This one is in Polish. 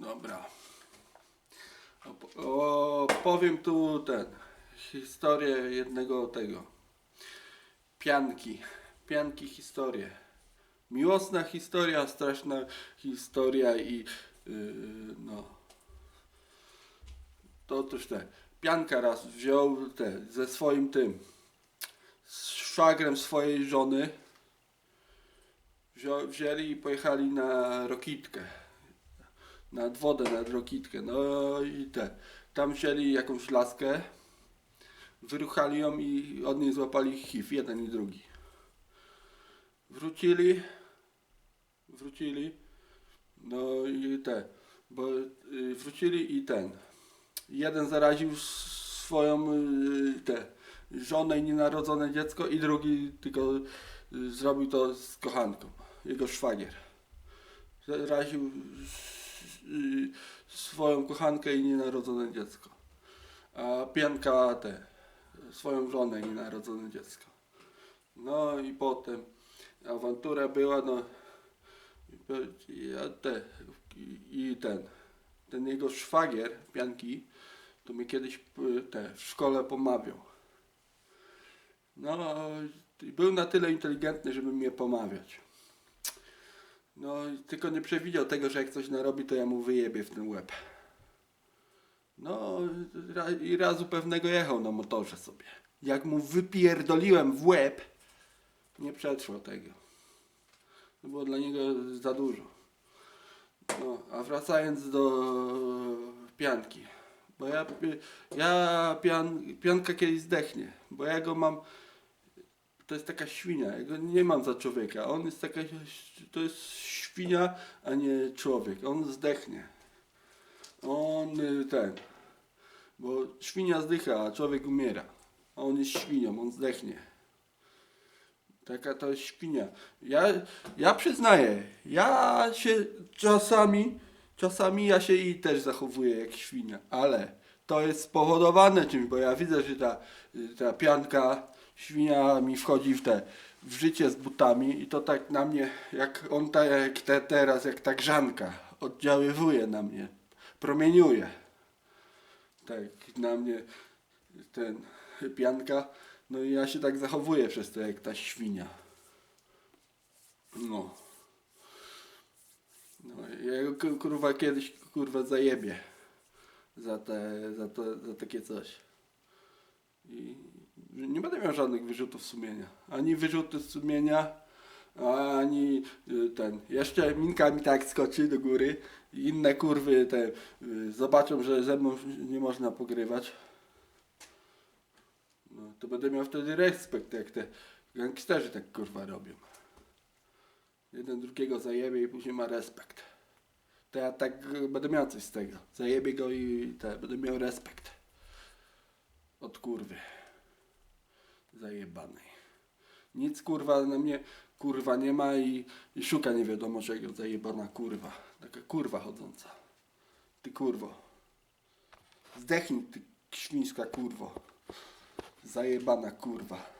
Dobra. Op- Opowiem tu ten. Historię jednego tego. Pianki. Pianki historię. Miłosna historia, straszna historia i yy, no. To otóż te. Pianka raz wziął te ze swoim tym. Z szwagrem swojej żony. Wzięli i pojechali na Rokitkę nad wodę, nad Rokitkę. No i te. Tam wzięli jakąś laskę, wyruchali ją i od niej złapali HIV, jeden i drugi. Wrócili, wrócili, no i te, bo y, wrócili i ten. Jeden zaraził swoją y, te, żonę i nienarodzone dziecko i drugi tylko y, zrobił to z kochanką, jego szwagier. Zaraził swoją kochankę i nienarodzone dziecko. A pianka te, swoją żonę i nienarodzone dziecko. No i potem awantura była, no i te, i, i ten, ten jego szwagier, pianki, to mnie kiedyś y, te, w szkole pomawiał. No, i był na tyle inteligentny, żeby mnie pomawiać. No, tylko nie przewidział tego, że jak coś narobi, to ja mu wyjebię w ten łeb. No, i razu pewnego jechał na motorze sobie. Jak mu wypierdoliłem w łeb, nie przetrwał tego. To było dla niego za dużo. No, a wracając do pianki. Bo ja, ja pian, pianka kiedyś zdechnie, bo ja go mam to jest taka świnia, ja go nie mam za człowieka. On jest taka, to jest świnia, a nie człowiek. On zdechnie. On y, ten, bo świnia zdycha, a człowiek umiera. A on jest świnią, on zdechnie. Taka to jest świnia. Ja, ja przyznaję, ja się czasami, czasami ja się i też zachowuję jak świnia, ale to jest spowodowane czymś, bo ja widzę, że ta, ta pianka, świnia mi wchodzi w te, w życie z butami i to tak na mnie, jak on tak jak te, teraz, jak ta grzanka oddziaływuje na mnie, promieniuje. Tak na mnie ten pianka, no i ja się tak zachowuję przez to jak ta świnia. No. No, ja go ku- kurwa kiedyś kurwa zajebie za, te, za, to, za takie coś. I nie będę miał żadnych wyrzutów sumienia. Ani wyrzuty sumienia, ani y, ten. Jeszcze minka mi tak skoczy do góry. Inne kurwy te y, zobaczą, że ze mną nie można pogrywać. No, to będę miał wtedy respekt, jak te gangsterzy tak kurwa robią. Jeden drugiego zajebie i później ma respekt. To ja tak y, będę miał coś z tego. Zajebię go i te, będę miał respekt. Od kurwy. Zajebanej. Nic kurwa na mnie kurwa nie ma i, i szuka nie wiadomo czego zajebana kurwa. Taka kurwa chodząca. Ty kurwo. Zdechnij ty świńska kurwo. Zajebana kurwa.